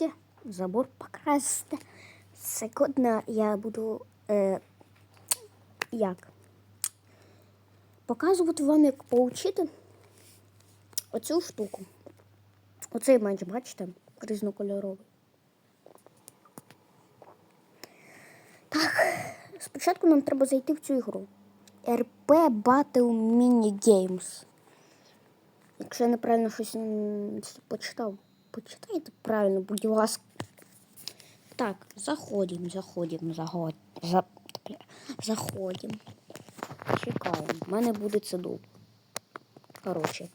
місці забор покрасити. Секундно я буду е, як? Показувати вам, як поучити оцю штуку. Оцей меч, бачите, різнокольоровий. Так, спочатку нам треба зайти в цю ігру. RP Battle Mini Games. Якщо я неправильно щось почитав, почитайте правильно, будь ласка. Так, заходимо, заходимо, заходимо. За, бля, заходимо. Чекаємо. У мене буде це. Короче.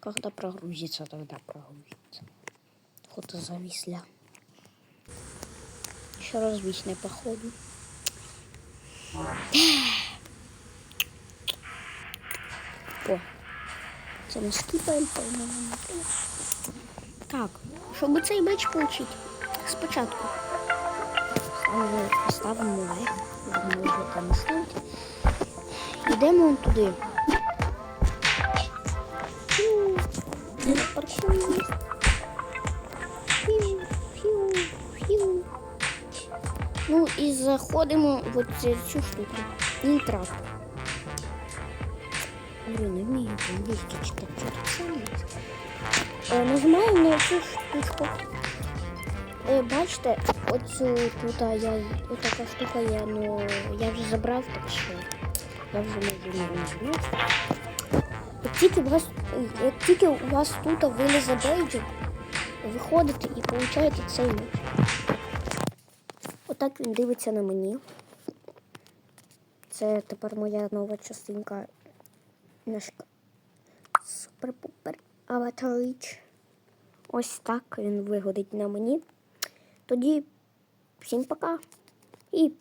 Когда прогрузится, тогда прогрузится. Фото зависля. Еще раз висне походу. О, це ми скіпаємо, по-моєму. Так, щоб цей меч отримати, спочатку ставимо, лайк, можете не ставити. Йдемо туди. Ну і заходимо в цю штуку. Інтрап. Блин, не вмію по-англійськи читати. Що тут саме? Нажимаємо на цю штучку. Е, бачите, оцю тут я отака штука є, ну я вже забрав, так що я вже можу не нажимати. Як тільки у вас, як тільки у вас тут вилізе бейджик, виходите і получаєте цей меч. Отак він дивиться на мені. Це тепер моя нова частинка. Наш супер-пупер аватарич. Ось так він вигодить на мені. Тоді всім пока і